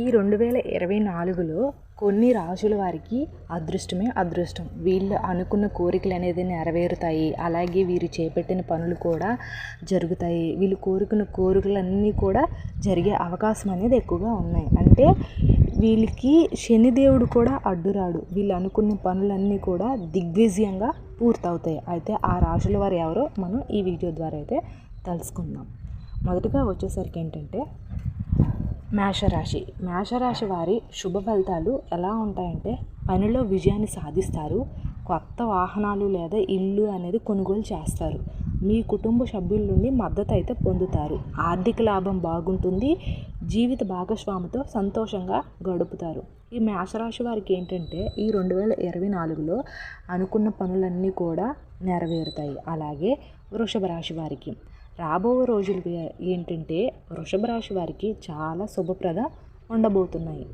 ఈ రెండు వేల ఇరవై నాలుగులో కొన్ని రాసుల వారికి అదృష్టమే అదృష్టం. వీళ్ళు అనుకున్న కోరికలు అనేది నెరవేరుతాయి. అలాగే వీరు చేపట్టిన పనులు కూడా జరుగుతాయి. వీళ్ళు కోరుకున్న కోరికలన్నీ కూడా జరిగే అవకాశం అనేది ఎక్కువగా ఉన్నాయి. అంటే వీళ్ళకి శనిదేవుడు కూడా అడ్డురాడు. వీళ్ళు అనుకున్న పనులన్నీ కూడా దిగ్విజయంగా పూర్తవుతాయి. అయితే ఆ రాశుల వారు ఎవరో మనం ఈ వీడియో ద్వారా అయితే తెలుసుకుందాం. మొదటగా వచ్చేసరికి ఏంటంటే మేషరాశి. మేషరాశి వారి శుభ ఫలితాలు ఎలా ఉంటాయంటే పనిలో విజయాన్ని సాధిస్తారు. కొత్త వాహనాలు లేదా ఇల్లు అనేది కొనుగోలు చేస్తారు. మీ కుటుంబ సభ్యుల నుండి మద్దతు అయితే పొందుతారు. ఆర్థిక లాభం బాగుంటుంది. జీవిత భాగస్వామితో సంతోషంగా గడుపుతారు. ఈ మేషరాశి వారికి ఏంటంటే ఈ రెండు వేల ఇరవై నాలుగులో అనుకున్న పనులన్నీ కూడా నెరవేరుతాయి. అలాగే వృషభ రాశి వారికి. రాబో రోజులు ఏంటంటే వృషభ రాశి వారికి చాలా శుభప్రద ఉండబోతున్నాయి.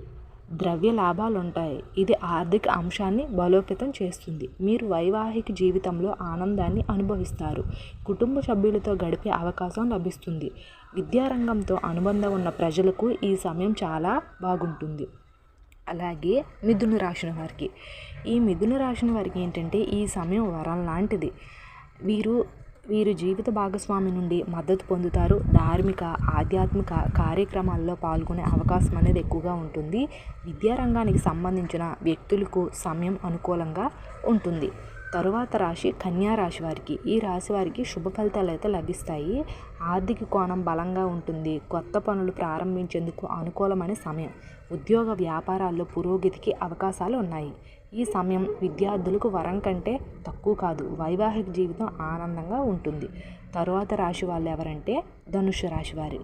ద్రవ్య లాభాలు ఉంటాయి ఇది ఆర్థిక అంశాన్ని బలోపేతం చేస్తుంది. మీరు వైవాహిక జీవితంలో ఆనందాన్ని అనుభవిస్తారు. కుటుంబ సభ్యులతో గడిపే అవకాశం లభిస్తుంది. విద్యారంగంతో అనుబంధం ఉన్న ప్రజలకు ఈ సమయం చాలా బాగుంటుంది. అలాగే మిథున రాశిన వారికి. ఈ మిథున రాశిన వారికి ఏంటంటే ఈ సమయం వరం లాంటిది. వీరు వీరు జీవిత భాగస్వామి నుండి మద్దతు పొందుతారు. ధార్మిక ఆధ్యాత్మిక కార్యక్రమాల్లో పాల్గొనే అవకాశం అనేది ఎక్కువగా ఉంటుంది. విద్యారంగానికి సంబంధించిన వ్యక్తులకు సమయం అనుకూలంగా ఉంటుంది. తరువాత రాశి కన్యా రాశి వారికి. ఈ రాశి వారికి శుభ ఫలితాలు అయితే లభిస్తాయి. ఆర్థిక కోణం బలంగా ఉంటుంది. కొత్త పనులు ప్రారంభించేందుకు అనుకూలమైన సమయం. ఉద్యోగ వ్యాపారాల్లో పురోగతికి అవకాశాలు ఉన్నాయి. ఈ సమయం విద్యార్థులకు వరం కంటే తక్కువ కాదు. వైవాహిక జీవితం ఆనందంగా ఉంటుంది. తరువాత రాశి వాళ్ళు ఎవరంటే ధనుషు రాశి వారి.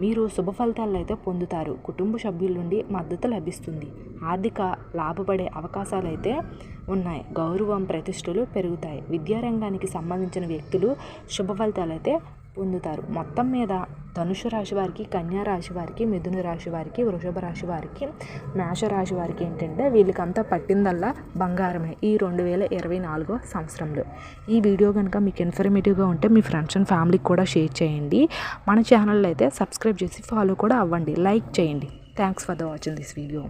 మీరు శుభ ఫలితాలు అయితే పొందుతారు. కుటుంబ సభ్యుల నుండి మద్దతు లభిస్తుంది. ఆర్థిక లాభపడే అవకాశాలు అయితే ఉన్నాయి. గౌరవం ప్రతిష్టలు పెరుగుతాయి. విద్యారంగానికి సంబంధించిన వ్యక్తులు శుభ ఫలితాలు అయితే పొందుతారు. మొత్తం మీద ధనుసు రాశి వారికి కన్యా రాశి వారికి మిథున రాశి వారికి వృషభ రాశి వారికి మేష రాశి వారికి ఏంటంటే వీళ్ళకంతా పట్టిందల్లా బంగారమే ఈ రెండు వేల ఇరవై నాలుగో సంవత్సరంలో. ఈ వీడియో కనుక మీకు ఇన్ఫర్మేటివ్గా ఉంటే మీ ఫ్రెండ్స్ అండ్ ఫ్యామిలీకి కూడా షేర్ చేయండి. మన ఛానల్ అయితే సబ్స్క్రైబ్ చేసి ఫాలో కూడా అవ్వండి. లైక్ చేయండి. Thanks for the watching this video